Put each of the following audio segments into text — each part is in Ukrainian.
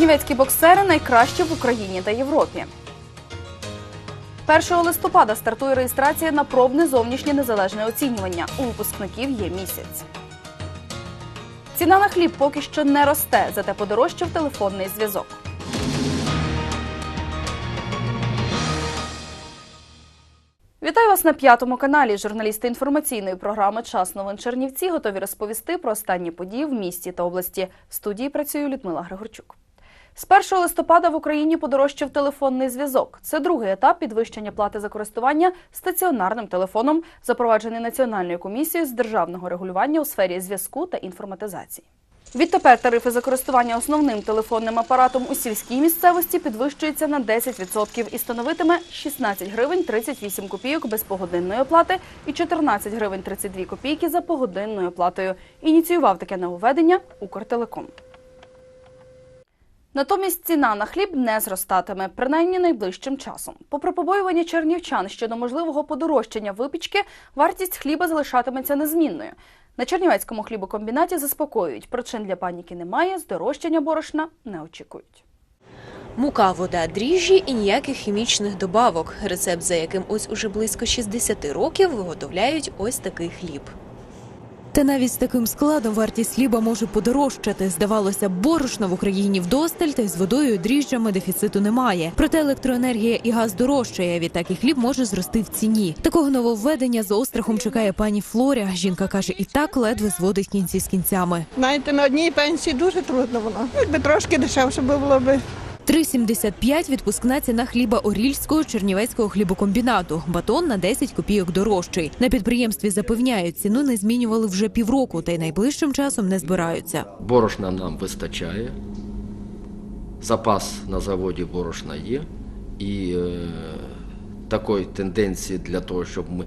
Чернівецькі боксери найкращі в Україні та Європі. 1 листопада стартує реєстрація на пробне зовнішнє незалежне оцінювання. У випускників є місяць. Ціна на хліб поки що не росте, зате подорожчав телефонний зв'язок. Вітаю вас на п'ятому каналі. Журналісти інформаційної програми Час новин Чернівці готові розповісти про останні події в місті та області. В студії працює Людмила Григорчук. З 1 листопада в Україні подорожчав телефонний зв'язок. Це другий етап підвищення плати за користування стаціонарним телефоном, запроваджений Національною комісією з державного регулювання у сфері зв'язку та інформатизації. Відтепер тарифи за користування основним телефонним апаратом у сільській місцевості підвищуються на 10% і становитиме 16 гривень 38 копійок без погодинної оплати і 14 гривень 32 копійки за погодинною оплатою. Ініціював таке нововведення Укртелеком. Натомість ціна на хліб не зростатиме, принаймні найближчим часом. Попри побоювання чернівчан щодо можливого подорожчання випічки, вартість хліба залишатиметься незмінною. На Чернівецькому хлібокомбінаті заспокоюють, причин для паніки немає, здорожчання борошна не очікують. Мука, вода, дріжджі і ніяких хімічних добавок. Рецепт, за яким ось уже близько 60 років виготовляють ось такий хліб. Та навіть з таким складом вартість хліба може подорожчати. Здавалося, б, борошна в Україні вдосталь, та й з водою і дріжджами дефіциту немає. Проте електроенергія і газ дорожчає. Відтак і хліб може зрости в ціні. Такого нововведення з острахом чекає пані Флоря. Жінка каже, і так ледве зводить кінці з кінцями. Знаєте, на одній пенсії дуже трудно воно. Якби трошки дешевше би було б. 3,75 відпускна ціна хліба Орільського Чернівецького хлібокомбінату. Батон на 10 копійок дорожчий. На підприємстві запевняють, ціну не змінювали вже півроку, та й найближчим часом не збираються. Борошна нам вистачає. Запас на заводі борошна є. І е, такої тенденції для того, щоб ми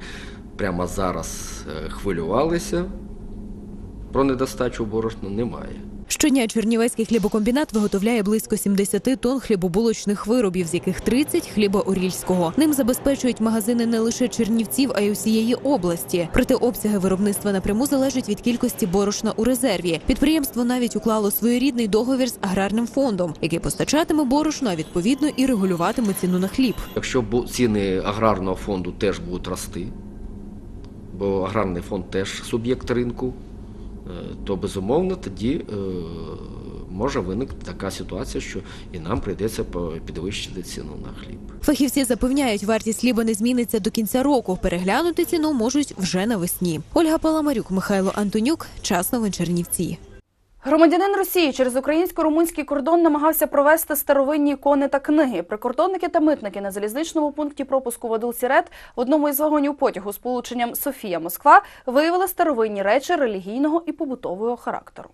прямо зараз е, хвилювалися про недостачу борошна, немає. Щодня Чернівецький хлібокомбінат виготовляє близько 70 тонн хлібобулочних виробів, з яких 30 – хліба Орільського. Ним забезпечують магазини не лише Чернівців, а й усієї області. Проте обсяги виробництва напряму залежать від кількості борошна у резерві. Підприємство навіть уклало своєрідний договір з аграрним фондом, який постачатиме борошно, а відповідно і регулюватиме ціну на хліб. Якщо ціни аграрного фонду теж будуть рости, бо аграрний фонд теж суб'єкт ринку, то безумовно тоді е, може виникти така ситуація, що і нам прийдеться підвищити ціну на хліб. Фахівці запевняють, вартість хліба не зміниться до кінця року. Переглянути ціну можуть вже навесні. Ольга Паламарюк, Михайло Антонюк. Час новин Чернівці. Громадянин Росії через українсько-румунський кордон намагався провести старовинні ікони та книги. Прикордонники та митники на залізничному пункті пропуску Вадул-Сірет в одному із вагонів потягу з полученням Софія-Москва виявили старовинні речі релігійного і побутового характеру.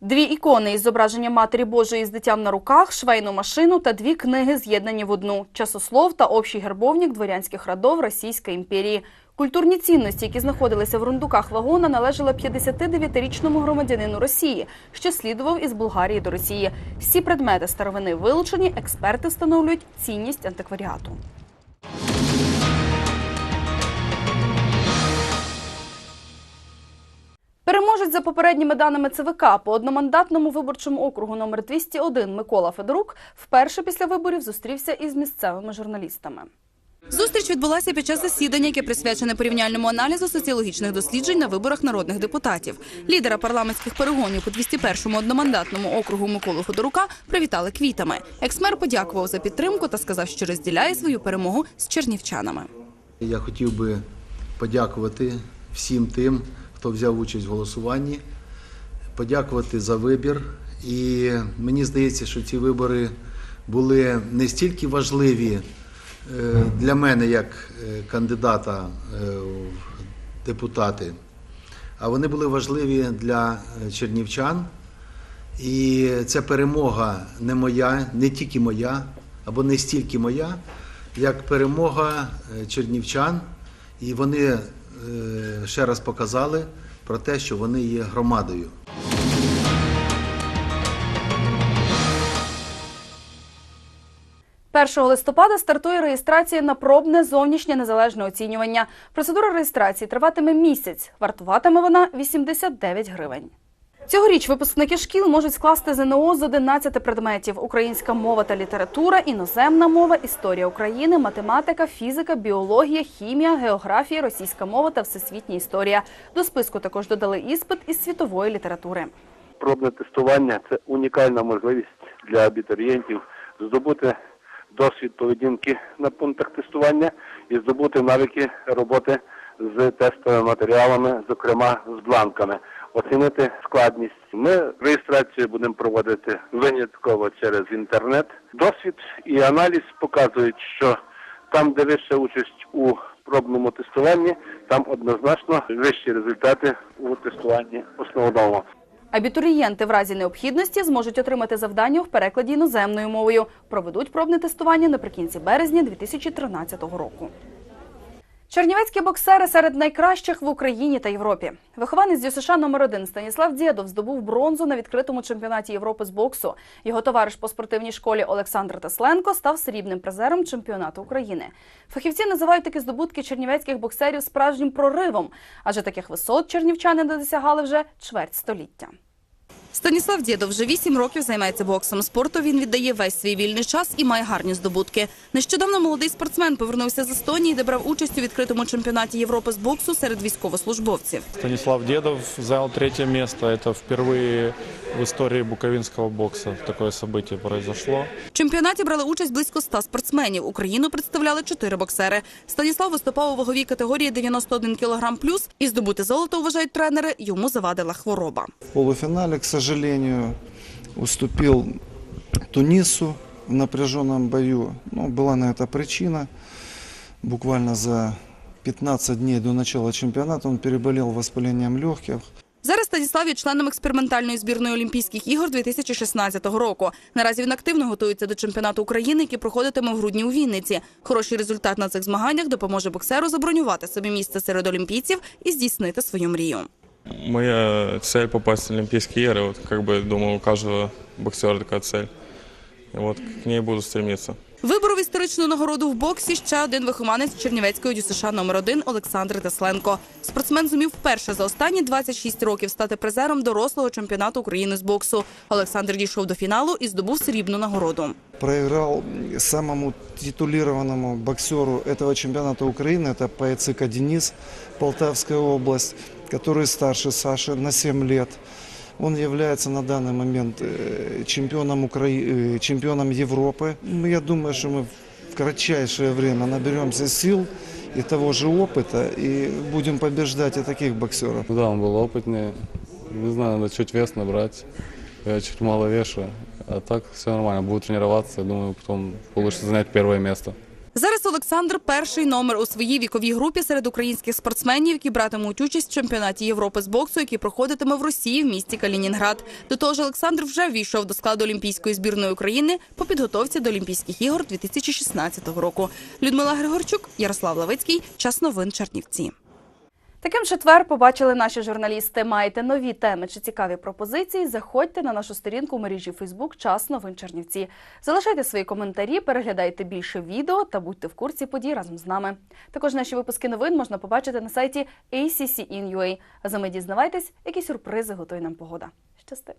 Дві ікони із зображенням Матері Божої з дитям на руках, швейну машину та дві книги з'єднані в одну часослов та общий гербовник дворянських родов Російської імперії. Культурні цінності, які знаходилися в рундуках вагона, належали 59-річному громадянину Росії, що слідував із Болгарії до Росії. Всі предмети старовини вилучені, експерти встановлюють цінність антикваріату. Переможець за попередніми даними ЦВК по одномандатному виборчому округу номер 201 Микола Федорук вперше після виборів зустрівся із місцевими журналістами. Зустріч відбулася під час засідання, яке присвячене порівняльному аналізу соціологічних досліджень на виборах народних депутатів. Лідера парламентських перегонів по 201-му одномандатному округу Миколу Ходорука привітали квітами. Ексмер подякував за підтримку та сказав, що розділяє свою перемогу з чернівчанами. Я хотів би подякувати всім тим, хто взяв участь в голосуванні, подякувати за вибір. І мені здається, що ці вибори були не стільки важливі для мене як е, кандидата е, в депутати, а вони були важливі для е, чернівчан. І ця перемога не моя, не тільки моя, або не стільки моя, як перемога е, чернівчан. І вони е, ще раз показали про те, що вони є громадою. – 1 листопада стартує реєстрація на пробне зовнішнє незалежне оцінювання. Процедура реєстрації триватиме місяць. Вартуватиме вона 89 гривень. Цьогоріч випускники шкіл можуть скласти ЗНО з 11 предметів: українська мова та література, іноземна мова, історія України, математика, фізика, біологія, хімія, географія, російська мова та всесвітня історія. До списку також додали іспит із світової літератури. Пробне тестування це унікальна можливість для абітурієнтів здобути досвід поведінки на пунктах тестування і здобути навики роботи з тестовими матеріалами, зокрема з бланками, оцінити складність. Ми реєстрацію будемо проводити винятково через інтернет. Досвід і аналіз показують, що там, де вища участь у пробному тестуванні, там однозначно вищі результати у тестуванні основному. Абітурієнти в разі необхідності зможуть отримати завдання в перекладі іноземною мовою. Проведуть пробне тестування наприкінці березня 2013 року. Чернівецькі боксери серед найкращих в Україні та Європі. Вихованець ДЮСШ номер 1 Станіслав Дєдов здобув бронзу на відкритому чемпіонаті Європи з боксу. Його товариш по спортивній школі Олександр Тесленко став срібним призером чемпіонату України. Фахівці називають такі здобутки чернівецьких боксерів справжнім проривом, адже таких висот чернівчани не досягали вже чверть століття. Станіслав Дєдов вже вісім років займається боксом. Спорту він віддає весь свій вільний час і має гарні здобутки. Нещодавно молодий спортсмен повернувся з Естонії, де брав участь у відкритому чемпіонаті Європи з боксу серед військовослужбовців. Станислав Дедов занял третье место. Это впервые в истории буковинского бокса такое событие произошло. В чемпіонаті брали участь близько 100 спортсменів. Україну представляли чотири боксери. Станіслав виступав у ваговій категорії 91 кг плюс і здобути золото, вважають тренери, йому завадила хвороба. В полуфинале, к сожалению, уступил Тунису в напряженном бою. Ну, была на это причина. Буквально за 15 дней до начала чемпионата он переболел воспалением легких. Зараз Станіслав є членом експериментальної збірної Олімпійських ігор 2016 року. Наразі він активно готується до чемпіонату України, який проходитиме в грудні у Вінниці. Хороший результат на цих змаганнях допоможе боксеру забронювати собі місце серед олімпійців і здійснити свою мрію. Моя цель попасть в Олимпийские игры. Вот как бы думаю, у каждого боксера такая цель. И вот к ней буду стремиться. Виборов історичну нагороду в боксі ще один вихованець Чернівецької ДЮСШ номер 1 Олександр Тесленко. Спортсмен зумів вперше за останні 26 років стати призером дорослого чемпіонату України з боксу. Олександр дійшов до фіналу і здобув срібну нагороду. Проиграл самому титулированному боксеру этого чемпионата Украины, это Паяцика Денис, Полтавская область, который старше Саши на 7 лет. Он является на данный момент э, чемпионом, Укра... э, чемпионом Европы. Ну, Я думаю, что мы в кратчайшее время наберемся сил и того же опыта и будем побеждать и таких боксеров. Ну Да, он был опытный. Не знаю, надо чуть вес набрать. Я чуть мало вешу. А так все нормально. Буду тренироваться. Думаю, потом получится занять первое место. Зараз Олександр перший номер у своїй віковій групі серед українських спортсменів, які братимуть участь в чемпіонаті Європи з боксу, який проходитиме в Росії в місті Калінінград. До того ж, Олександр вже ввійшов до складу Олімпійської збірної України по підготовці до Олімпійських ігор 2016 року. Людмила Григорчук, Ярослав Лавицький. Час новин Чернівці. Таким четвер побачили наші журналісти. Маєте нові теми чи цікаві пропозиції? Заходьте на нашу сторінку у мережі Фейсбук Час новин Чернівці. Залишайте свої коментарі, переглядайте більше відео та будьте в курсі подій разом з нами. Також наші випуски новин можна побачити на сайті ACC.in.ua. А за ми дізнавайтесь, які сюрпризи готує нам погода. Щасти!